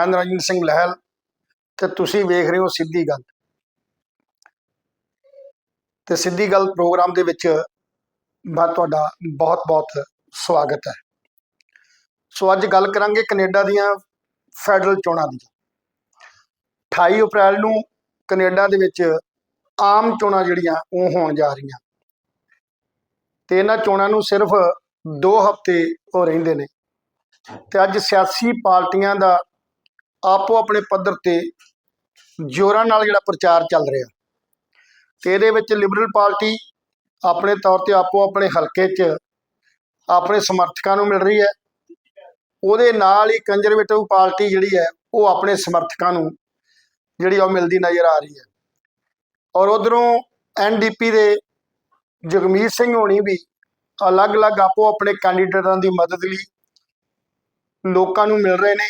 ਮੈਂ ਨਰਿੰਦਰ ਸਿੰਘ ਲਹਿਲ ਤੇ ਤੁਸੀਂ ਵੇਖ ਰਹੇ ਹੋ ਸਿੱਧੀ ਗੱਲ। ਤੇ ਸਿੱਧੀ ਗੱਲ ਪ੍ਰੋਗਰਾਮ ਦੇ ਵਿੱਚ ਮੈਂ ਤੁਹਾਡਾ ਬਹੁਤ-ਬਹੁਤ ਸਵਾਗਤ ਹੈ। ਸੋ ਅੱਜ ਗੱਲ ਕਰਾਂਗੇ ਕੈਨੇਡਾ ਦੀਆਂ ਫੈਡਰਲ ਚੋਣਾਂ ਦੀ। 28 ਅਪ੍ਰੈਲ ਨੂੰ ਕੈਨੇਡਾ ਦੇ ਵਿੱਚ ਆਮ ਚੋਣਾਂ ਜਿਹੜੀਆਂ ਉਹ ਹੋਣ ਜਾ ਰਹੀਆਂ। ਤੇ ਇਹਨਾਂ ਚੋਣਾਂ ਨੂੰ ਸਿਰਫ 2 ਹਫ਼ਤੇ ਹੋ ਰਹਿੰਦੇ ਨੇ। ਤੇ ਅੱਜ ਸਿਆਸੀ ਪਾਰਟੀਆਂ ਦਾ ਆਪੋ ਆਪਣੇ ਪੱਧਰ ਤੇ ਜ਼ੋਰਾਂ ਨਾਲ ਜਿਹੜਾ ਪ੍ਰਚਾਰ ਚੱਲ ਰਿਹਾ। ਤੇ ਇਹਦੇ ਵਿੱਚ ਲਿਬਰਲ ਪਾਰਟੀ ਆਪਣੇ ਤੌਰ ਤੇ ਆਪੋ ਆਪਣੇ ਹਲਕੇ 'ਚ ਆਪਣੇ ਸਮਰਥਕਾਂ ਨੂੰ ਮਿਲ ਰਹੀ ਹੈ। ਉਹਦੇ ਨਾਲ ਹੀ ਕੰਜ਼ਰਵੇਟਿਵ ਪਾਰਟੀ ਜਿਹੜੀ ਹੈ, ਉਹ ਆਪਣੇ ਸਮਰਥਕਾਂ ਨੂੰ ਜਿਹੜੀ ਉਹ ਮਿਲਦੀ ਨਜ਼ਰ ਆ ਰਹੀ ਹੈ। ਔਰ ਉਧਰੋਂ ਐਨਡੀਪੀ ਦੇ ਜਗਮੀਤ ਸਿੰਘ ਹੋਣੀ ਵੀ ਅਲੱਗ-ਅਲੱਗ ਆਪੋ ਆਪਣੇ ਕੈਂਡੀਡੇਟਾਂ ਦੀ ਮਦਦ ਲਈ ਲੋਕਾਂ ਨੂੰ ਮਿਲ ਰਹੇ ਨੇ।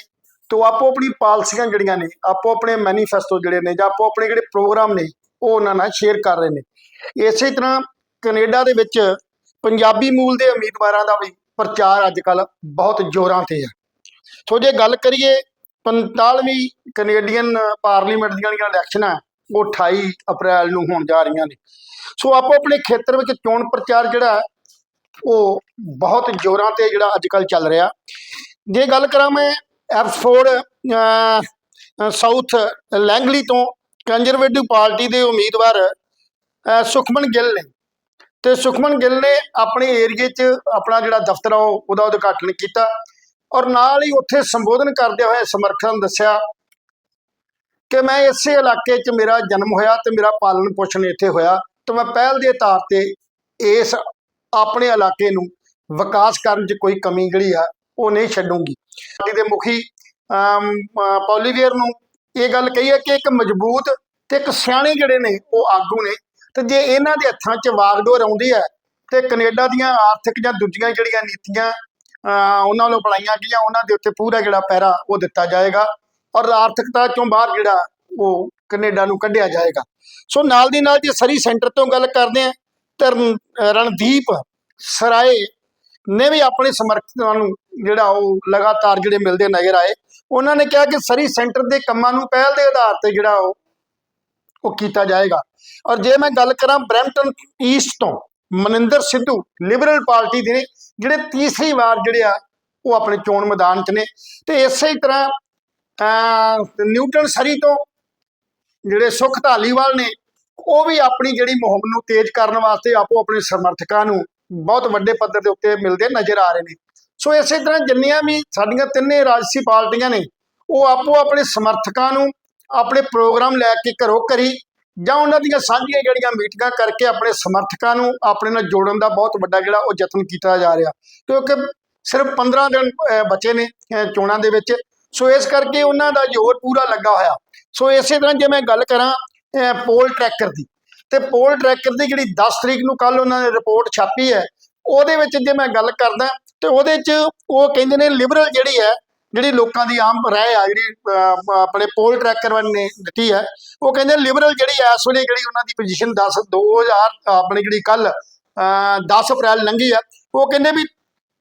ਤੋਂ ਆਪੋ ਆਪਣੀ ਪਾਲਿਸੀਆਂ ਜਿਹੜੀਆਂ ਨੇ, ਆਪੋ ਆਪਣੇ ਮੈਨੀਫੈਸਟੋ ਜਿਹੜੇ ਨੇ ਜਾਂ ਆਪੋ ਆਪਣੇ ਜਿਹੜੇ ਪ੍ਰੋਗਰਾਮ ਨੇ, ਉਹ ਉਹਨਾਂ ਨਾਲ ਸ਼ੇਅਰ ਕਰ ਰਹੇ ਨੇ। ਇਸੇ ਤਰ੍ਹਾਂ ਕੈਨੇਡਾ ਦੇ ਵਿੱਚ ਪੰਜਾਬੀ ਮੂਲ ਦੇ ਉਮੀਦਵਾਰਾਂ ਦਾ ਵੀ ਪ੍ਰਚਾਰ ਅੱਜ ਕੱਲ ਬਹੁਤ ਜ਼ੋਰਾਂ ਤੇ ਹੈ ਸੋ ਜੇ ਗੱਲ ਕਰੀਏ 45ਵੀਂ ਕੈਨੇਡੀਅਨ ਪਾਰਲੀਮੈਂਟ ਦੀਆਂ ਜਿਹੜੀਆਂ ਇਲੈਕਸ਼ਨਾਂ ਉਹ 28 ਅਪ੍ਰੈਲ ਨੂੰ ਹੋਣ ਜਾ ਰਹੀਆਂ ਨੇ। ਸੋ ਆਪੋ ਆਪਣੇ ਖੇਤਰ ਵਿੱਚ ਚੋਣ ਪ੍ਰਚਾਰ ਜਿਹੜਾ, ਉਹ ਬਹੁਤ ਜ਼ੋਰਾਂ ਤੇ ਜਿਹੜਾ ਅੱਜ ਕੱਲ ਚੱਲ ਰਿਹਾ। ਜੇ ਗੱਲ ਕਰਾਂ ਮੈਂ ਐਪਸਫੋਰਡ ਸਾਊਥ ਲੈਂਗਲੀ ਤੋਂ ਕੰਜ਼ਰਵੇਟਿਵ ਪਾਰਟੀ ਦੇ ਉਮੀਦਵਾਰ ਸੁਖਮਨ ਗਿੱਲ ਨੇ। ਤੇ ਸੁਖਮਨ ਗਿੱਲ ਨੇ ਆਪਣੇ ਏਰੀਏ 'ਚ ਆਪਣਾ ਜਿਹੜਾ ਦਫ਼ਤਰ ਆ, ਉਹ- ਉਹਦਾ ਉਦਘਾਟਨ ਕੀਤਾ ਔਰ ਨਾਲ ਹੀ ਉੱਥੇ ਸੰਬੋਧਨ ਕਰਦੇ ਹੋਏ ਸਮਰਥਨ ਦੱਸਿਆ ਕਿ ਮੈਂ ਇਸੇ ਇਲਾਕੇ 'ਚ ਮੇਰਾ ਜਨਮ ਹੋਇਆ ਤੇ ਮੇਰਾ ਪਾਲਣ ਪੋਸ਼ਣ ਇੱਥੇ ਹੋਇਆ ਤੇ ਮੈਂ ਪਹਿਲ ਦੇ ਆਧਾਰ ਤੇ ਇਸ ਆਪਣੇ ਇਲਾਕੇ ਨੂੰ ਵਿਕਾਸ ਕਰਨ 'ਚ ਕੋਈ ਕਮੀ ਜਿਹੜੀ ਆ ਉਹ ਨਹੀਂ ਛੱਡੂਗੀ। ਪਾਰਟੀ ਦੇ ਮੁਖੀ ਅਮ, ਪੌਲੀਵੀਅਰ ਨੂੰ ਇਹ ਗੱਲ ਕਹੀ ਹੈ ਕਿ ਇੱਕ ਮਜ਼ਬੂਤ ਤੇ ਇੱਕ ਸਿਆਣੇ ਜਿਹੜੇ ਨੇ ਉਹ ਆਗੂ ਨੇ। ਤੇ ਜੇ ਇਹਨਾਂ ਦੇ ਹੱਥਾਂ 'ਚ ਵਾਗਡੋਰ ਆਉਂਦੀ ਹੈ ਤੇ ਕੈਨੇਡਾ ਦੀਆਂ ਆਰਥਿਕ ਜਾਂ ਦੂਜੀਆਂ ਜਿਹੜੀਆਂ ਨੀਤੀਆਂ ਉਹਨਾਂ ਵੱਲੋਂ ਬਣਾਈਆਂ ਗਈਆਂ ਉਹਨਾਂ ਦੇ ਉੱਤੇ ਪੂਰਾ ਜਿਹੜਾ ਪਹਿਰਾ ਉਹ ਦਿੱਤਾ ਜਾਏਗਾ ਔਰ ਆਰਥਿਕਤਾ ਚੋਂ ਬਾਹਰ ਜਿਹੜਾ ਉਹ ਕੈਨੇਡਾ ਨੂੰ ਕੱਢਿਆ ਜਾਏਗਾ। ਸੋ ਨਾਲ ਦੀ ਨਾਲ ਜੇ ਸਰੀ ਸੈਂਟਰ ਤੋਂ ਗੱਲ ਕਰਦੇ ਆ ਤਾਂ ਰਨ- ਰਣਦੀਪ ਸਰਾਏ ਨੇ ਵੀ ਆਪਣੇ ਸਮਰਥਕਾਂ ਨੂੰ ਜਿਹੜਾ ਉਹ ਲਗਾਤਾਰ ਜਿਹੜੇ ਮਿਲਦੇ ਨਜ਼ਰ ਆਏ ਉਹਨਾਂ ਨੇ ਕਿਹਾ ਕਿ ਸਰੀ ਸੈਂਟਰ ਦੇ ਕੰਮਾਂ ਨੂੰ ਪਹਿਲ ਦੇ ਆਧਾਰ ਤੇ ਜਿਹੜਾ ਉਹ ਉਹ ਕੀਤਾ ਜਾਏਗਾ। ਔਰ ਜੇ ਮੈਂ ਗੱਲ ਕਰਾਂ ਬ੍ਰੈਂਪਟਨ ਈਸਟ ਤੋਂ ਮਨਿੰਦਰ ਸਿੱਧੂ ਲਿਬਰਲ ਪਾਰਟੀ ਦੇ ਨੇ ਜਿਹੜੇ ਤੀਸਰੀ ਵਾਰ ਜਿਹੜੇ ਆ ਉਹ ਆਪਣੇ ਚੋਣ ਮੈਦਾਨ 'ਚ ਨੇ। ਤੇ ਇਸੇ ਤਰ੍ਹਾਂ ਅਹ, ਨਿਊਟਨ ਸਰੀ ਤੋਂ ਜਿਹੜੇ ਸੁਖ ਧਾਲੀਵਾਲ ਨੇ ਉਹ ਵੀ ਆਪਣੀ ਜਿਹੜੀ ਮੁਹਿੰਮ ਨੂੰ ਤੇਜ਼ ਕਰਨ ਵਾਸਤੇ ਆਪੋ ਆਪਣੇ ਸਮਰਥਕਾਂ ਨੂੰ ਬਹੁਤ ਵੱਡੇ ਪੱਧਰ ਦੇ ਉੱਤੇ ਮਿਲਦੇ ਨਜ਼ਰ ਆ ਰਹੇ ਨੇ। ਸੋ ਇਸੇ ਤਰ੍ਹਾਂ ਜਿੰਨੀਆਂ ਵੀ ਸਾਡੀਆਂ ਤਿੰਨੇ ਰਾਜਸੀ ਪਾਰਟੀਆਂ ਨੇ, ਉਹ ਆਪੋ ਆਪਣੇ ਸਮਰਥਕਾਂ ਨੂੰ ਆਪਣੇ ਪ੍ਰੋਗਰਾਮ ਲੈ ਕੇ ਘਰੋਂ ਘਰੀ ਜਾਂ ਉਹਨਾਂ ਦੀਆਂ ਸਾਂਝੀਆਂ ਜਿਹੜੀਆਂ ਮੀਟਿੰਗਾਂ ਕਰਕੇ ਆਪਣੇ ਸਮਰਥਕਾਂ ਨੂੰ ਆਪਣੇ ਨਾਲ ਜੋੜਨ ਦਾ ਬਹੁਤ ਵੱਡਾ ਜਿਹੜਾ ਉਹ ਯਤਨ ਕੀਤਾ ਜਾ ਰਿਹਾ। ਕਿਉਂਕਿ ਸਿਰਫ 15 ਦਿਨ ਬਚੇ ਨੇ ਚੋਣਾਂ ਦੇ ਵਿੱਚ। ਸੋ ਇਸ ਕਰਕੇ ਉਹਨਾਂ ਦਾ ਜ਼ੋਰ ਪੂਰਾ ਲੱਗਾ ਹੋਇਆ। ਸੋ ਇਸੇ ਤਰ੍ਹਾਂ ਜੇ ਮੈਂ ਗੱਲ ਕਰਾਂ ਪੋਲ ਟਰੈਕਰ ਦੀ, ਤੇ ਪੋਲ ਟਰੈਕਰ ਦੀ ਜਿਹੜੀ 10 ਤਰੀਕ ਨੂੰ ਕੱਲ ਉਹਨਾਂ ਨੇ ਰਿਪੋਰਟ ਛਾਪੀ ਹੈ, ਉਹਦੇ ਵਿੱਚ ਜੇ ਮੈਂ ਗੱਲ ਕਰਦਾ ਤੇ ਉਹਦੇ 'ਚ ਉਹ ਕਹਿੰਦੇ ਨੇ ਲਿਬਰਲ ਜਿਹੜੀ ਹੈ ਜਿਹੜੀ ਲੋਕਾਂ ਦੀ ਆਮ ਰਾਏ ਆ ਜਿਹੜੀ ਆਪਣੇ ਪੋਲ ਟਰੈਕਰ ਨੇ ਦਿੱਤੀ ਹੈ ਉਹ ਕਹਿੰਦੇ ਲਿਬਰਲ ਜਿਹੜੀ ਇਸ ਵੇਲੇ ਜਿਹੜੀ ਉਹਨਾਂ ਦੀ ਪੋਜੀਸ਼ਨ 10 2000 ਆਪਣੀ ਜਿਹੜੀ ਕੱਲ 10 ਅਪ੍ਰੈਲ ਲੰਘੀ ਆ ਉਹ ਕਹਿੰਦੇ ਵੀ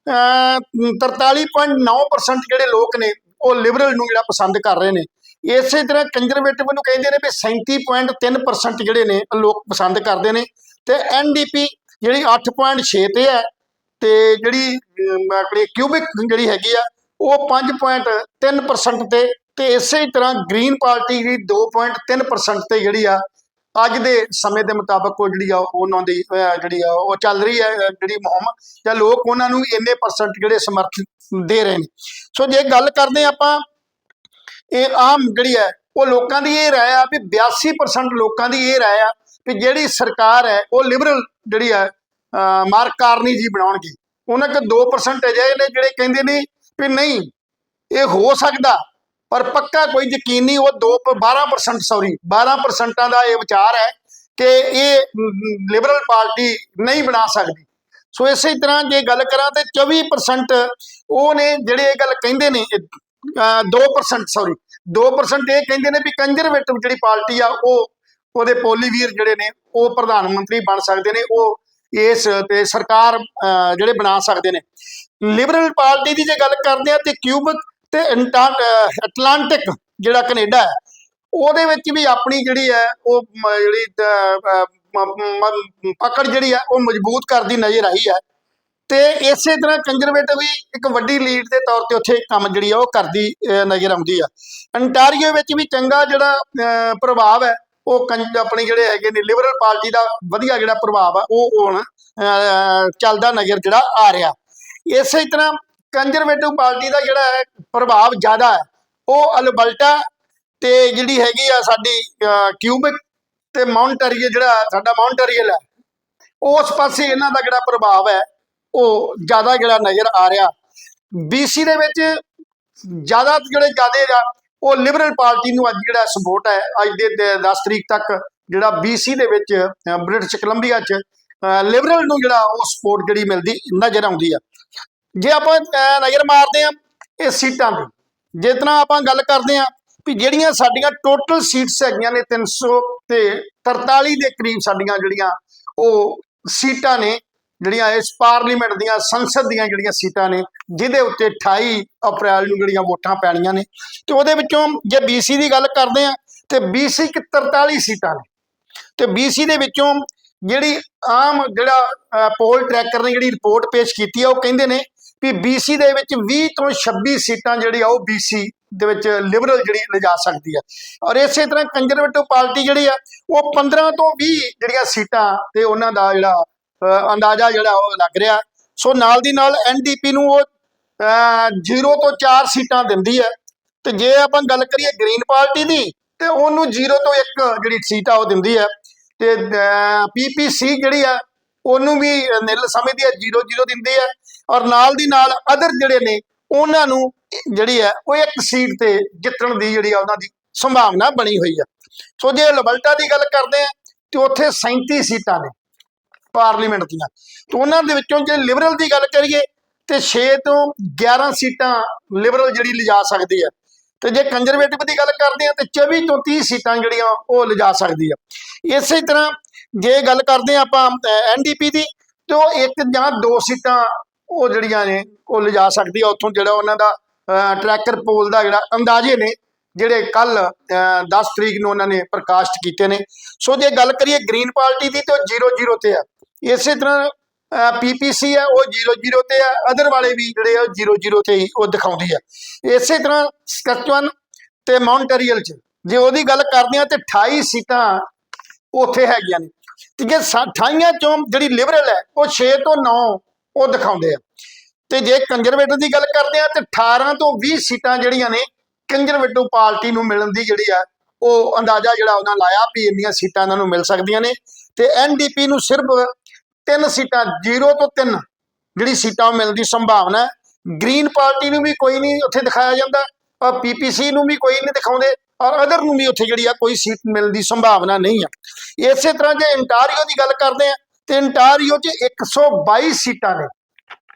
ਅਹ, 43.9% ਜਿਹੜੇ ਲੋਕ ਨੇ ਉਹ ਲਿਬਰਲ ਨੂੰ ਜਿਹੜਾ ਪਸੰਦ ਕਰ ਰਹੇ ਨੇ। ਇਸੇ ਤਰ੍ਹਾਂ ਕੰਜ਼ਰਵੇਟਿਵ ਨੂੰ ਕਹਿੰਦੇ ਨੇ ਵੀ 37.3% ਜਿਹੜੇ ਨੇ ਲੋਕ ਪਸੰਦ ਕਰਦੇ ਨੇ ਤੇ ਐਨਡੀਪੀ ਜਿਹੜੀ 8.6 ਤੇ ਹੈ ਤੇ ਜਿਹੜੀ ਅਮ, ਆਪਣੀ ਕਿਊਬਿਕ ਜਿਹੜੀ ਹੈਗੀ ਆ ਉਹ 5.3% ਤੇ ਤੇ ਇਸੇ ਤਰ੍ਹਾਂ ਗ੍ਰੀਨ ਪਾਰਟੀ ਜਿਹੜੀ 2.3% ਤੇ ਜਿਹੜੀ ਆ ਅੱਜ ਦੇ ਸਮੇਂ ਦੇ ਮੁਤਾਬਕ ਉਹ ਜਿਹੜੀ ਆ ਉਹਨਾਂ ਦੀ ਅਹ, ਜਿਹੜੀ ਆ ਉਹ ਚੱਲ ਰਹੀ ਹੈ ਅਹ, ਜਿਹੜੀ ਮੁਹਿੰਮ ਜਾਂ ਲੋਕ ਉਹਨਾਂ ਨੂੰ ਇੰਨੇ ਪਰਸੈਂਟ ਜਿਹੜੇ ਸਮਰਥਨ ਦੇ ਰਹੇ ਨੇ। ਸੋ ਜੇ ਗੱਲ ਕਰਦੇ ਹਾਂ ਆਪਾਂ ਇਹ ਆਮ ਜਿਹੜੀ ਹੈ ਉਹ ਲੋਕਾਂ ਦੀ ਇਹ ਰਾਏ ਆ ਵੀ 82% ਲੋਕਾਂ ਦੀ ਇਹ ਰਾਏ ਆ ਵੀ ਜਿਹੜੀ ਸਰਕਾਰ ਹੈ ਉਹ ਲਿਬਰਲ ਜਿਹੜੀ ਹੈ ਮਾਰਕ ਕਾਰਨੀ ਜੀ ਬਣਾਉਣਗੇ। ਉਹਨਾਂ ਕਿ 2% ਅਜਿਹੇ ਨੇ ਜਿਹੜੇ ਕਹਿੰਦੇ ਨੇ ਵੀ ਨਹੀਂ ਇਹ ਹੋ ਸਕਦਾ ਪਰ ਪੱਕਾ ਕੋਈ ਯਕੀਨ ਨਹੀਂ ਉਹ 2 12% ਸੌਰੀ 12% ਦਾ ਇਹ ਵਿਚਾਰ ਹੈ ਕਿ ਇਹ ਲਿਬਰਲ ਪਾਰਟੀ ਨਹੀਂ ਬਣਾ ਸਕਦੀ। ਸੋ ਇਸੇ ਤਰ੍ਹਾਂ ਜੇ ਗੱਲ ਕਰਾਂ ਤੇ 24% ਉਹ ਨੇ ਜਿਹੜੇ ਇਹ ਗੱਲ ਕਹਿੰਦੇ ਨੇ ਅਹ, 2% ਸੌਰੀ 2% ਇਹ ਕਹਿੰਦੇ ਨੇ ਵੀ ਕੰਜ਼ਰਵੇਟਿਵ ਜਿਹੜੀ ਪਾਰਟੀ ਆ ਉਹ ਉਹਦੇ ਪੋਲੀਵੀਰ ਜਿਹੜੇ ਨੇ ਉਹ ਪ੍ਰਧਾਨ ਮੰਤਰੀ ਬਣ ਸਕਦੇ ਨੇ ਉਹ ਇਸ ਤੇ ਸਰਕਾਰ ਜਿਹੜੇ ਬਣਾ ਸਕਦੇ ਨੇ। ਲਿਬਰਲ ਪਾਰਟੀ ਦੀ ਜੇ ਗੱਲ ਕਰਦੇ ਆ ਤੇ ਕਿਊਬਕ ਤੇ ਇੰਟਾ- ਅਹ ਜਿਹੜਾ ਕੈਨੇਡਾ ਹੈ, ਉਹਦੇ ਵਿੱਚ ਵੀ ਆਪਣੀ ਜਿਹੜੀ ਹੈ, ਉਹ ਜਿਹੜੀ ਪਕੜ ਜਿਹੜੀ ਹੈ, ਉਹ ਮਜ਼ਬੂਤ ਕਰਦੀ ਨਜ਼ਰ ਆਈ ਹੈ। ਤੇ ਇਸੇ ਤਰ੍ਹਾਂ ਕੰਜ਼ਰਵੇਟਿਵ ਵੀ ਇੱਕ ਵੱਡੀ ਲੀਡ ਦੇ ਤੌਰ ਤੇ ਉੱਥੇ ਕੰਮ ਜਿਹੜੀ ਆ ਉਹ ਕਰਦੀ ਨਜ਼ਰ ਆਉਂਦੀ ਆ। ਅੰਟਾਰੀਓ ਵਿੱਚ ਵੀ ਚੰਗਾ ਜਿਹੜਾ ਪ੍ਰਭਾਵ ਹੈ ਉਹ ਕੰਜ ਆਪਣੀ ਜਿਹੜੇ ਹੈਗੇ ਨੇ ਲਿਬਰਲ ਪਾਰਟੀ ਦਾ ਵਧੀਆ ਜਿਹੜਾ ਪ੍ਰਭਾਵ ਆ, ਉਹ ਹੁਣ ਚੱਲਦਾ ਨਜ਼ਰ ਜਿਹੜਾ ਆ ਰਿਹਾ। ਇਸੇ ਤਰ੍ਹਾਂ ਕੰਜ਼ਰਵੇਟਿਵ ਪਾਰਟੀ ਦਾ ਜਿਹੜਾ ਹੈ, ਪ੍ਰਭਾਵ ਜ਼ਿਆਦਾ ਹੈ। ਉਹ ਅਲਬਲਟਾ ਤੇ ਜਿਹੜੀ ਹੈਗੀ ਆ ਸਾਡੀ ਕਿਊਬਿਕ ਤੇ ਮਾਉਂਟਰੀਅਲ ਜਿਹੜਾ ਸਾਡਾ ਮਾਉਂਟਰੀਅਲ ਹੈ, ਉਸ ਪਾਸੇ ਇਹਨਾਂ ਦਾ ਜਿਹੜਾ ਪ੍ਰਭਾਵ ਹੈ, ਉਹ ਜ਼ਿਆਦਾ ਜਿਹੜਾ ਨਜ਼ਰ ਆ ਰਿਹਾ। ਬੀਸੀ ਦੇ ਵਿੱਚ ਜ਼ਿਆਦਾ ਜਿਹੜੇ ਜ਼ਿਆਦੇ ਆ ਉਹ ਲਿਬਰਲ ਪਾਰਟੀ ਨੂੰ ਅੱਜ ਜਿਹੜਾ ਸਪੋਰਟ ਹੈ, ਅੱਜ ਦੇ 10 ਤਰੀਕ ਤੱਕ ਜਿਹੜਾ ਬੀਸੀ ਦੇ ਵਿੱਚ ਬ੍ਰਿਟਿਸ਼ ਕੋਲੰਬੀਆ 'ਚ ਲਿਬਰਲ ਨੂੰ ਜਿਹੜਾ ਉਹ ਸਪੋਰਟ ਜਿਹੜੀ ਮਿਲਦੀ ਨਜ਼ਰ ਆਉਂਦੀ ਆ। ਜੇ ਆਪਾਂ ਨਜ਼ਰ ਮਾਰਦੇ ਆ ਇਹ ਸੀਟਾਂ ਦੀ ਜਿਤਨਾ ਆਪਾਂ ਗੱਲ ਕਰਦੇ ਆ ਵੀ ਜਿਹੜੀਆਂ ਸਾਡੀਆਂ ਟੋਟਲ ਸੀਟਸ ਹੈਗੀਆਂ ਨੇ 300 ਤੇ 43 ਦੇ ਕਰੀਬ ਸਾਡੀਆਂ ਜਿਹੜੀਆਂ ਉਹ ਸੀਟਾਂ ਨੇ ਜਿਹੜੀਆਂ ਇਸ ਪਾਰਲੀਮੈਂਟ ਦੀਆਂ ਸੰਸਦ ਦੀਆਂ ਜਿਹੜੀਆਂ ਸੀਟਾਂ ਨੇ, ਜਿਹਦੇ ਉੱਤੇ 28 ਅਪ੍ਰੈਲ ਨੂੰ ਜਿਹੜੀਆਂ ਵੋਟਾਂ ਪੈਣੀਆਂ ਨੇ, ਤੇ ਉਹਦੇ ਵਿੱਚੋਂ ਜੇ ਬੀਸੀ ਦੀ ਗੱਲ ਕਰਦੇ ਆ ਤੇ ਬੀਸੀ ਕਿ 43 ਸੀਟਾਂ ਨੇ। ਤੇ ਬੀਸੀ ਦੇ ਵਿੱਚੋਂ ਜਿਹੜੀ ਆਮ ਜਿਹੜਾ ਪੋਲ ਟਰੈਕਰ ਨੇ ਜਿਹੜੀ ਰਿਪੋਰਟ ਪੇਸ਼ ਕੀਤੀ ਆ, ਉਹ ਕਹਿੰਦੇ ਨੇ ਵੀ ਬੀਸੀ ਦੇ ਵਿੱਚ 20 ਤੋਂ 26 ਸੀਟਾਂ ਜਿਹੜੀ ਆ, ਉਹ ਬੀਸੀ ਦੇ ਵਿੱਚ ਲਿਬਰਲ ਜਿਹੜੀ ਲਿਜਾ ਸਕਦੀ ਆ। ਔਰ ਇਸੇ ਤਰ੍ਹਾਂ ਕੰਜ਼ਰਵੇਟਿਵ ਪਾਰਟੀ ਜਿਹੜੀ ਆ, ਉਹ 15 ਤੋਂ 20 ਜਿਹੜੀਆਂ ਸੀਟਾਂ ਤੇ ਉਹਨਾਂ ਦਾ ਜਿਹੜਾ ਅੰਦਾਜ਼ਾ ਜਿਹੜਾ ਉਹ ਲੱਗ ਰਿਹਾ। ਸੋ ਨਾਲ ਦੀ ਨਾਲ ਐਨਡੀਪੀ ਨੂੰ ਉਹ 0 ਤੋਂ 4 ਸੀਟਾਂ ਦਿੰਦੀ ਹੈ। ਤੇ ਜੇ ਆਪਾਂ ਗੱਲ ਕਰੀਏ ਗ੍ਰੀਨ ਪਾਰਟੀ ਦੀ, ਤੇ ਉਹਨੂੰ 0 ਤੋਂ 1 ਜਿਹੜੀ ਸੀਟ ਆ ਉਹ ਦਿੰਦੀ ਹੈ। ਤੇ ਪੀਪੀਸੀ ਜਿਹੜੀ ਆ, ਉਹਨੂੰ ਵੀ ਨਿਲ ਸਮਝਦੀ ਹੈ 0 0 ਦਿੰਦੀ ਹੈ। ਔਰ ਨਾਲ ਦੀ ਨਾਲ ਅਦਰ ਜਿਹੜੇ ਨੇ, ਉਹਨਾਂ ਨੂੰ ਜਿਹੜੀ ਹੈ, ਉਹ ਇੱਕ ਸੀਟ ਤੇ ਜਿੱਤਣ ਦੀ ਜਿਹੜੀ ਆ ਉਹਨਾਂ ਦੀ ਸੰਭਾਵਨਾ ਬਣੀ ਹੋਈ ਆ ਸੋ ਜੇ ਲਬਲਟਾ ਦੀ ਗੱਲ ਕਰਦੇ ਆ ਤੇ ਉੱਥੇ 37 ਸੀਟਾਂ ਨੇ। ਪਾਰਲੀਮੈਂਟ ਦੀਆਂ। ਤੇ ਉਹਨਾਂ ਦੇ ਵਿੱਚੋਂ ਜੇ ਲਿਬਰਲ ਦੀ ਗੱਲ ਕਰੀਏ, ਤੇ 6 ਤੋਂ 11 ਸੀਟਾਂ ਲਿਬਰਲ ਜਿਹੜੀ ਲਿਜਾ ਸਕਦੀ ਹੈ ਤੇ ਜੇ ਕੰਜ਼ਰਵੇਟਿਵ ਦੀ ਗੱਲ ਕਰਦੇ ਆ, ਤੇ 24 ਤੋਂ 30 ਸੀਟਾਂ ਜਿਹੜੀਆਂ ਉਹ ਲਿਜਾ ਸਕਦੀ ਆ। ਇਸੇ ਤਰ੍ਹਾਂ ਜੇ ਗੱਲ ਕਰਦੇ ਆ ਆਪਾਂ ਐਨਡੀਪੀ ਦੀ, ਤੇ ਉਹ ਇੱਕ ਜਾਂ ਦੋ ਸੀਟਾਂ ਉਹ ਜਿਹੜੀਆਂ ਨੇ, ਉਹ ਲਿਜਾ ਸਕਦੀ ਆ ਉੱਥੋਂ ਜਿਹੜਾ ਉਹਨਾਂ ਦਾ ਟਰੈਕਰ ਪੋਲ ਦਾ ਜਿਹੜਾ ਅੰਦਾਜ਼ੇ ਨੇ, ਜਿਹੜੇ ਕੱਲ 10 ਤਰੀਕ ਨੂੰ ਉਹਨਾਂ ਨੇ ਪ੍ਰਕਾਸ਼ਿਤ ਕੀਤੇ ਨੇ। ਸੋ ਜੇ ਗੱਲ ਕਰੀਏ ਗ੍ਰੀਨ ਪਾਰਟੀ ਦੀ, ਤੇ ਉਹ 0-0 ਤੇ ਆ। ਇਸੇ ਤਰ੍ਹਾਂ ਪੀਪੀਸੀ ਆ, ਉਹ 0-0 ਤੇ ਆ ਅਦਰ ਵਾਲੇ ਵੀ ਜਿਹੜੇ ਆ 0-0 ਤੇ ਹੀ ਉਹ ਦਿਖਾਉਂਦੀ ਆ। ਇਸੇ ਤਰ੍ਹਾਂ ਸਕਚਵਨ ਤੇ ਮਾਉਂਟਰੀਅਲ ਚ, ਜੇ ਉਹਦੀ ਗੱਲ ਕਰਦੇ ਆ ਤੇ 28 ਸੀਟਾਂ ਉੱਥੇ ਹੈਗੀਆਂ ਨੇ। ਤੇ ਜੇ 28 ਚੋਂ ਜਿਹੜੀ ਲਿਬਰਲ ਹੈ, ਉਹ 6 ਤੋਂ 9 ਉਹ ਦਿਖਾਉਂਦੇ ਆ। ਤੇ ਜੇ ਕੰਜ਼ਰਵੇਟਿਵ ਦੀ ਗੱਲ ਕਰਦੇ ਆ ਤੇ 18 ਤੋਂ 20 ਸੀਟਾਂ ਜਿਹੜੀਆਂ ਨੇ ਕੰਜ਼ਰਵੇਟਿਵ ਪਾਰਟੀ ਨੂੰ ਮਿਲਣ ਦੀ ਜਿਹੜੀ ਆ, ਉਹ ਅੰਦਾਜ਼ਾ ਜਿਹੜਾ ਉਹਨਾਂ ਲਾਇਆ ਵੀ ਇੰਨੀਆਂ ਸੀਟਾਂ ਇਹਨਾਂ ਨੂੰ ਮਿਲ ਸਕਦੀਆਂ ਨੇ। ਤੇ ਐਨਡੀਪੀ ਨੂੰ ਸਿਰਫ ਤਿੰਨ ਸੀਟਾਂ 0 ਤੋਂ 3 ਜਿਹੜੀ ਸੀਟਾਂ ਉਹ ਮਿਲਣ ਦੀ ਸੰਭਾਵਨਾ ਹੈ। ਗ੍ਰੀਨ ਪਾਰਟੀ ਨੂੰ ਵੀ ਕੋਈ ਨਹੀਂ ਉੱਥੇ ਦਿਖਾਇਆ ਜਾਂਦਾ, ਔਰ ਪੀਪੀਸੀ ਨੂੰ ਵੀ ਕੋਈ ਨਹੀਂ ਦਿਖਾਉਂਦੇ, ਔਰ ਅਦਰ ਨੂੰ ਵੀ ਉੱਥੇ ਜਿਹੜੀ ਆ ਕੋਈ ਸੀਟ ਮਿਲਣ ਦੀ ਸੰਭਾਵਨਾ ਨਹੀਂ ਆ। ਇਸੇ ਤਰ੍ਹਾਂ ਜੇ ਇੰਟਾਰੀਓ ਦੀ ਗੱਲ ਕਰਦੇ ਆ, ਤੇ ਇੰਟਾਰੀਓ 'ਚ 122 ਸੀਟਾਂ ਨੇ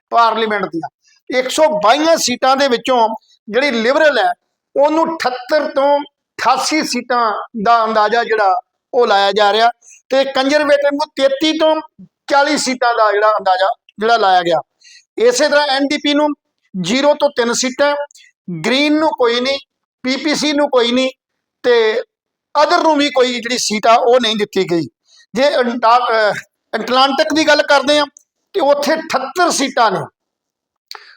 ਪਾਰਲੀਮੈਂਟ ਦੀਆਂ। 122 ਸੀਟਾਂ ਦੇ ਵਿੱਚੋਂ ਜਿਹੜੀ ਲਿਬਰਲ ਹੈ, ਉਹਨੂੰ 78 ਤੋਂ 88 ਸੀਟਾਂ ਦਾ ਅੰਦਾਜ਼ਾ ਜਿਹੜਾ ਉਹ ਲਾਇਆ ਜਾ ਰਿਹਾ, ਤੇ ਕੰਜ਼ਰਵੇਟਿਵ ਨੂੰ 33 ਤੋਂ 40 ਸੀਟਾਂ ਦਾ ਜਿਹੜਾ ਅੰਦਾਜ਼ਾ ਜਿਹੜਾ ਲਾਇਆ ਗਿਆ। ਇਸੇ ਤਰ੍ਹਾਂ ਐਨਡੀਪੀ ਨੂੰ 0 ਤੋਂ 3 ਸੀਟਾਂ, ਗ੍ਰੀਨ ਨੂੰ ਕੋਈ ਨਹੀਂ, ਪੀਪੀਸੀ ਨੂੰ ਕੋਈ ਨਹੀਂ ਤੇ ਅਦਰ ਨੂੰ ਵੀ ਕੋਈ ਜਿਹੜੀ ਸੀਟ ਆ ਉਹ ਨਹੀਂ ਦਿੱਤੀ ਗਈ। ਜੇ ਅੰਟਾ- ਅਹ ਦੀ ਗੱਲ ਕਰਦੇ ਆ ਤੇ ਉੱਥੇ 78 ਸੀਟਾਂ ਨੇ।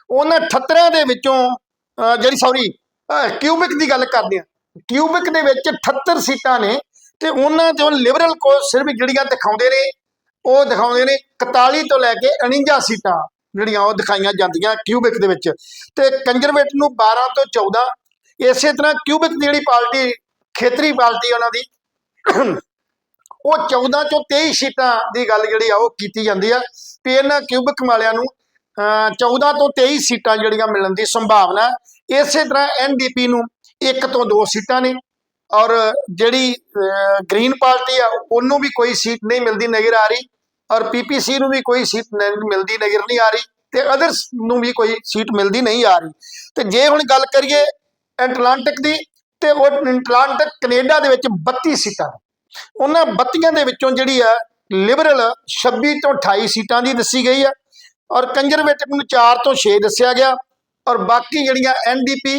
ਉਹਨਾਂ 78 ਦੇ ਵਿੱਚੋਂ, ਅਹ ਜਿਹੜੀ ਸੌਰੀ ਕਿਊਬਿਕ ਦੀ ਗੱਲ ਕਰਦੇ ਆ ਕਿਊਬਿਕ ਦੇ ਵਿੱਚ 78 ਸੀਟਾਂ ਨੇ ਤੇ ਉਹਨਾਂ ਚੋਂ ਲਿਬਰਲ ਕੋ ਸਿਰਫ ਜਿਹੜੀਆਂ ਦਿਖਾਉਂਦੇ ਨੇ ਉਹ ਦਿਖਾਉਂਦੇ ਨੇ 41 ਤੋਂ ਲੈ ਕੇ 49 ਸੀਟਾਂ ਜਿਹੜੀਆਂ ਉਹ ਦਿਖਾਈਆਂ ਜਾਂਦੀਆਂ ਕਿਊਬਿਕ ਦੇ ਵਿੱਚ। ਤੇ ਕੰਜ਼ਰਵੇਟ ਨੂੰ 12 ਤੋਂ 14 ਇਸੇ ਤਰ੍ਹਾਂ ਕਿਊਬਿਕ ਦੀ ਜਿਹੜੀ ਪਾਰਟੀ ਖੇਤਰੀ ਪਾਰਟੀ ਉਹਨਾਂ ਦੀ ਉਹ 14 ਚੋਂ 23 ਸੀਟਾਂ ਦੀ ਗੱਲ ਜਿਹੜੀ ਆ ਉਹ ਕੀਤੀ ਜਾਂਦੀ ਆ। ਵੀ ਇਹਨਾਂ ਕਿਊਬਿਕ ਵਾਲਿਆਂ ਨੂੰ ਅਹ, 14 ਤੋਂ 23 ਸੀਟਾਂ ਜਿਹੜੀਆਂ ਮਿਲਣ ਦੀ ਸੰਭਾਵਨਾ ਹੈ। ਇਸੇ ਤਰ੍ਹਾਂ ਐਨਡੀਪੀ ਨੂੰ ਇੱਕ ਤੋਂ ਦੋ ਸੀਟਾਂ ਨੇ। ਔਰ ਜਿਹੜੀ ਗ੍ਰੀਨ ਪਾਰਟੀ ਆ, ਉਹਨੂੰ ਵੀ ਕੋਈ ਸੀਟ ਨਹੀਂ ਮਿਲਦੀ ਨਜ਼ਰ ਆ ਰਹੀ ਔਰ ਪੀਪੀਸੀ ਨੂੰ ਵੀ ਕੋਈ ਸੀਟ ਮਿਲਦੀ ਨਜ਼ਰ ਨਹੀਂ ਆ ਰਹੀ ਤੇ ਅਦਰਸ ਨੂੰ ਵੀ ਕੋਈ ਸੀਟ ਮਿਲਦੀ ਨਹੀਂ ਆ ਰਹੀ। ਤੇ ਜੇ ਹੁਣ ਗੱਲ ਕਰੀਏ ਐਟਲਾਂਟਿਕ ਦੀ, ਤੇ ਉਹ ਐਟਲਾਂਟਿਕ ਕੈਨੇਡਾ ਦੇ ਵਿੱਚ 32 ਸੀਟਾਂ ਉਹਨਾਂ 32 ਦੇ ਵਿੱਚੋਂ ਜਿਹੜੀ ਆ ਲਿਬਰਲ 26 ਤੋਂ 28 ਸੀਟਾਂ ਦੀ ਦੱਸੀ ਗਈ ਆ ਔਰ ਕੰਜ਼ਰਵੇਟਿਵ ਨੂੰ 4 ਤੋਂ 6 ਦੱਸਿਆ ਗਿਆ ਔਰ ਬਾਕੀ ਜਿਹੜੀਆਂ ਐਨਡੀਪੀ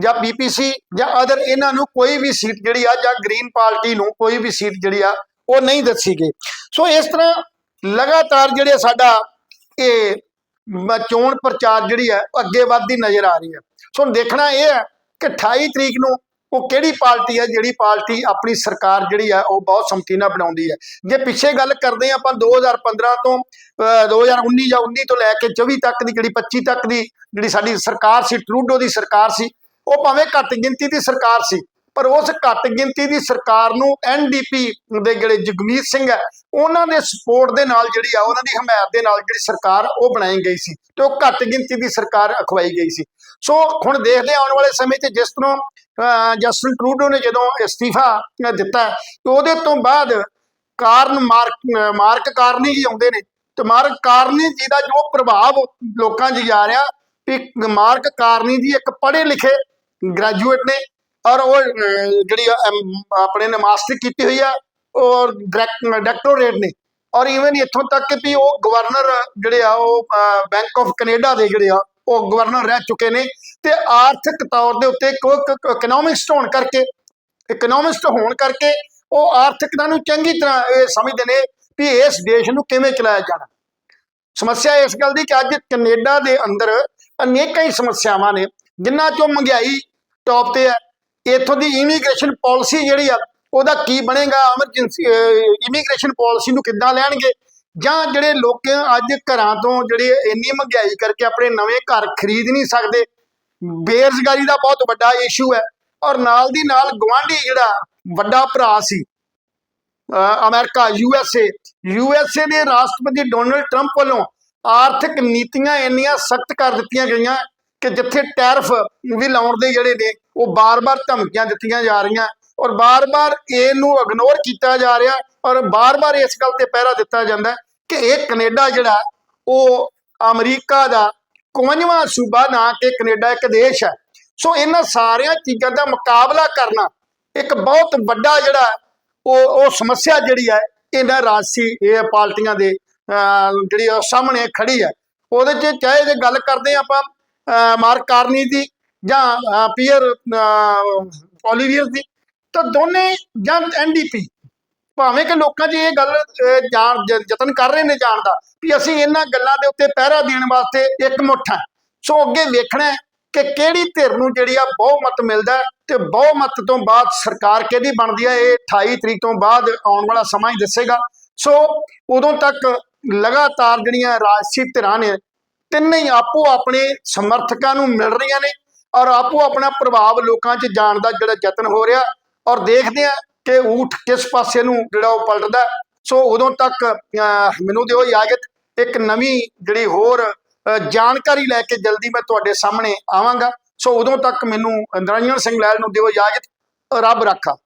ਜਾਂ ਬੀਪੀਸੀ ਜਾਂ ਅਦਰ ਇਹਨਾਂ ਨੂੰ ਕੋਈ ਵੀ ਸੀਟ ਜਿਹੜੀ ਆ ਜਾਂ ਗ੍ਰੀਨ ਪਾਰਟੀ ਨੂੰ ਕੋਈ ਵੀ ਸੀਟ ਜਿਹੜੀ ਆ, ਉਹ ਨਹੀਂ ਦੱਸੀ ਗਈ। ਸੋ ਇਸ ਤਰ੍ਹਾਂ ਲਗਾਤਾਰ ਜਿਹੜੇ ਸਾਡਾ ਇਹ ਮ- ਚੋਣ ਪ੍ਰਚਾਰ ਜਿਹੜੀ ਹੈ ਅੱਗੇ ਵੱਧਦੀ ਨਜ਼ਰ ਆ ਰਹੀ ਹੈ ਸੋ ਦੇਖਣਾ ਇਹ ਹੈ ਕਿ 28 ਤਰੀਕ ਨੂੰ ਉਹ ਕਿਹੜੀ ਪਾਰਟੀ ਹੈ ਜਿਹੜੀ ਪਾਰਟੀ ਆਪਣੀ ਸਰਕਾਰ ਜਿਹੜੀ ਹੈ ਉਹ ਬਹੁਤ ਸੰਮਤੀ ਨਾਲ ਬਣਾਉਂਦੀ ਹੈ ਜੇ ਪਿੱਛੇ ਗੱਲ ਕਰਦੇ ਹਾਂ ਆਪਾਂ 2015 ਤੋਂ, ਅਹ 2019 ਜਾਂ 19 ਤੋਂ ਲੈ ਕੇ 24 ਤੱਕ ਦੀ, ਜਿਹੜੀ 25 ਤੱਕ ਦੀ ਜਿਹੜੀ ਸਾਡੀ ਸਰਕਾਰ ਸੀ ਟਰੂਡੋ ਦੀ ਸਰਕਾਰ ਸੀ ਉਹ ਭਾਵੇਂ ਘੱਟ ਗਿਣਤੀ ਦੀ ਸਰਕਾਰ ਸੀ ਪਰ ਉਸ ਘੱਟ ਗਿਣਤੀ ਦੀ ਸਰਕਾਰ ਨੂੰ ਐਨਡੀਪੀ ਦੇ ਜਿਹੜੇ ਜਗਮੀਤ ਸਿੰਘ ਹੈ ਉਹਨਾਂ ਦੇ ਸਪੋਰਟ ਦੇ ਨਾਲ ਜਿਹੜੀ ਆ ਉਹਨਾਂ ਦੀ ਹਮਾਇਤ ਦੇ ਨਾਲ ਜਿਹੜੀ ਸਰਕਾਰ ਉਹ ਬਣਾਈ ਗਈ ਸੀ ਤੇ ਉਹ ਘੱਟ ਗਿਣਤੀ ਦੀ ਸਰਕਾਰ ਅਖਵਾਈ ਗਈ ਸੀ। ਸੋ ਹੁਣ ਦੇਖਦੇ ਹਾਂ ਆਉਣ ਵਾਲੇ ਸਮੇਂ 'ਚ ਜਿਸ ਤਰ੍ਹਾਂ ਅਹ, ਜਸਟਿਨ ਟਰੂਡੋ ਨੇ ਜਦੋਂ ਅਸਤੀਫਾ ਦਿੱਤਾ ਤੇ ਉਹਦੇ ਤੋਂ ਬਾਅਦ ਕਾਰਨ ਮਾਰਕ ਮਾਰਕ ਕਾਰਨੀ ਜੀ ਆਉਂਦੇ ਨੇ ਤੇ ਮਾਰਕ ਕਾਰਨੀ ਜੀ ਦਾ ਜੋ ਪ੍ਰਭਾਵ ਲੋਕਾਂ 'ਚ ਜਾ ਰਿਹਾ ਵੀ ਮਾਰਕ ਕਾਰਨੀ ਜੀ ਇੱਕ ਪੜ੍ਹੇ ਲਿਖੇ ਗ੍ਰੈਜੂਏਟ ਨੇ ਔਰ ਉਹ ਜਿਹੜੀ ਆਪਣੇ ਨੇ ਮਾਸਟਰ ਕੀਤੀ ਹੋਈ ਆ, ਔਰ ਡਾਇਰੈਕਟੋਰੇਟ ਨੇ। ਔਰ ਇਵਨ ਇੱਥੋਂ ਤੱਕ ਕਿ ਵੀ ਉਹ ਗਵਰਨਰ ਜਿਹੜੇ ਆ, ਉਹ ਬੈਂਕ ਆਫ ਕੈਨੇਡਾ ਦੇ ਜਿਹੜੇ ਆ, ਉਹ ਗਵਰਨਰ ਰਹਿ ਚੁੱਕੇ ਨੇ ਤੇ ਆਰਥਿਕ ਤੌਰ ਦੇ ਉੱਤੇ ਇਕਨੋਮਿਕਸਟ ਹੋਣ ਕਰਕੇ ਇਕਨੋਮਿਸਟ ਹੋਣ ਕਰਕੇ ਉਹ ਆਰਥਿਕਤਾ ਨੂੰ ਚੰਗੀ ਤਰ੍ਹਾਂ ਇਹ ਸਮਝਦੇ ਨੇ ਵੀ ਇਸ ਦੇਸ਼ ਨੂੰ ਕਿਵੇਂ ਚਲਾਇਆ ਜਾਣਾ। ਸਮੱਸਿਆ ਇਸ ਗੱਲ ਦੀ ਕਿ ਅੱਜ ਕੈਨੇਡਾ ਦੇ ਅੰਦਰ ਅਨੇਕਾਂ ਹੀ ਸਮੱਸਿਆਵਾਂ ਨੇ, ਜਿਨ੍ਹਾਂ ਚੋਂ ਮਹਿੰਗਾਈ ਟੌਪ ਤੇ ਹੈ। ਇੱਥੋਂ ਦੀ ਇਮੀਗ੍ਰੇਸ਼ਨ ਪਾਲਿਸੀ ਜਿਹੜੀ ਆ, ਉਹਦਾ ਕੀ ਬਣੇਗਾ? ਐਮਰਜੈਂਸੀ ਇਮੀਗ੍ਰੇਸ਼ਨ ਪਾਲਿਸੀ ਨੂੰ ਕਿੱਦਾਂ ਲੈਣਗੇ? ਜਾਂ ਜਿਹੜੇ ਲੋਕ ਅੱਜ ਘਰਾਂ ਤੋਂ ਜਿਹੜੇ ਇੰਨੀ ਮਹਿੰਗਾਈ ਕਰਕੇ ਆਪਣੇ ਨਵੇਂ ਘਰ ਖਰੀਦ ਨਹੀਂ ਸਕਦੇ, ਬੇਰੁਜ਼ਗਾਰੀ ਦਾ ਬਹੁਤ ਵੱਡਾ ਇਸ਼ੂ ਹੈ। ਔਰ ਨਾਲ ਦੀ ਨਾਲ ਗਵਾਂਢੀ ਜਿਹੜਾ ਵੱਡਾ ਭਰਾ ਸੀ, ਅਹ, ਅਮਰੀਕਾ ਯੂਐਸਏ ਯੂਐਸਏ ਦੇ ਰਾਸ਼ਟਰਪਤੀ ਡੋਨਲਡ ਟਰੰਪ ਵੱਲੋਂ ਆਰਥਿਕ ਨੀਤੀਆਂ ਇੰਨੀਆਂ ਸਖਤ ਕਰ ਦਿੱਤੀਆਂ ਗਈਆਂ ਕਿ ਜਿੱਥੇ ਟੈਰਫ ਵੀ ਲਾਉਣ ਦੇ ਜਿਹੜੇ ਨੇ, ਉਹ ਬਾਰ-ਬਾਰ ਧਮਕੀਆਂ ਦਿੱਤੀਆਂ ਜਾ ਰਹੀਆਂ ਔਰ ਬਾਰ-ਬਾਰ ਇਹਨੂੰ ਇਗਨੋਰ ਕੀਤਾ ਜਾ ਰਿਹਾ ਔਰ ਬਾਰ-ਬਾਰ ਇਸ ਗੱਲ ਤੇ ਪਹਿਰਾ ਦਿੱਤਾ ਜਾਂਦਾ ਕਿ ਇਹ ਕੈਨੇਡਾ ਜਿਹੜਾ, ਉਹ ਅਮਰੀਕਾ ਦਾ ਕੋਨਵਾਂ ਸੂਬਾ ਨਾ ਕਿ ਕੈਨੇਡਾ ਇੱਕ ਦੇਸ਼ ਹੈ। ਸੋ ਇਹਨਾਂ ਸਾਰੀਆਂ ਚੀਜ਼ਾਂ ਦਾ ਮੁਕਾਬਲਾ ਕਰਨਾ ਇੱਕ ਬਹੁਤ ਵੱਡਾ ਜਿਹੜਾ, ਉਹ ਉਹ ਸਮੱਸਿਆ ਜਿਹੜੀ ਹੈ, ਇਹਨਾਂ ਰਾਜਸੀ, ਇਹ ਪਾਰਟੀਆਂ ਦੇ ਜਿਹੜੀ ਉਹ ਸਾਹਮਣੇ ਖੜੀ ਹੈ। ਉਹਦੇ 'ਚ ਚਾਹੇ ਜੇ ਗੱਲ ਕਰਦੇ ਹਾਂ ਆਪਾਂ ਅਹ, ਮਾਰਕ ਕਾਰਨੀ ਦੀ ਜਾਂ ਪੀਅਰ ਓਲੀਵੀਅਰ ਦੀ ਤਾਂ ਦੋਨੇ ਜਾਂ ਐਨਡੀਪੀ ਭਾਵੇਂ ਕਿ ਲੋਕਾਂ 'ਚ ਇਹ ਗੱਲ ਜਾਣ ਯਤਨ ਕਰ ਰਹੇ ਨੇ ਜਾਣ ਦਾ ਵੀ ਅਸੀਂ ਇਹਨਾਂ ਗੱਲਾਂ ਦੇ ਉੱਤੇ ਪਹਿਰਾ ਦੇਣ ਵਾਸਤੇ ਇੱਕ ਮੁੱਠ ਹੈ। ਸੋ ਅੱਗੇ ਵੇਖਣਾ ਕਿ ਕਿਹੜੀ ਧਿਰ ਨੂੰ ਜਿਹੜੀ ਆ ਬਹੁਮਤ ਮਿਲਦਾ ਹੈ ਤੇ ਬਹੁਮਤ ਤੋਂ ਬਾਅਦ ਸਰਕਾਰ ਕਿਹਦੀ ਬਣਦੀ ਹੈ ਇਹ 28 ਤਰੀਕ ਤੋਂ ਬਾਅਦ ਆਉਣ ਵਾਲਾ ਸਮਾਂ ਹੀ ਦੱਸੇਗਾ। ਸੋ ਉਦੋਂ ਤੱਕ ਲਗਾਤਾਰ ਜਿਹੜੀਆਂ ਰਾਜਸੀ ਧਿਰਾਂ ਨੇ, ਤਿੰਨੇ ਹੀ ਆਪੋ ਆਪਣੇ ਸਮਰਥਕਾਂ ਨੂੰ ਮਿਲ ਰਹੀਆਂ ਨੇ ਔਰ ਆਪੋ ਆਪਣਾ ਪ੍ਰਭਾਵ ਲੋਕਾਂ 'ਚ ਜਾਣ ਦਾ ਜਿਹੜਾ ਯਤਨ ਹੋ ਰਿਹਾ ਔਰ ਦੇਖਦੇ ਆ ਕਿ ਊਠ ਕਿਸ ਪਾਸੇ ਨੂੰ ਜਿਹੜਾ ਉਹ ਪਲਟਦਾ। ਸੋ ਉਦੋਂ ਤੱਕ ਮੈਨੂੰ ਦਿਓ ਇਜਾਜ਼ਤ, ਇੱਕ ਨਵੀਂ ਜਿਹੜੀ ਹੋਰ ਜਾਣਕਾਰੀ ਲੈ ਕੇ ਜਲਦੀ ਮੈਂ ਤੁਹਾਡੇ ਸਾਹਮਣੇ ਆਵਾਂਗਾ। ਸੋ ਉਦੋਂ ਤੱਕ ਮੈਨੂੰ ਨਿਰੰਜਨ ਸਿੰਘ ਲੈਲ ਨੂੰ ਦਿਓ ਇਜਾਜ਼ਤ, ਰੱਬ ਰੱਖਾ।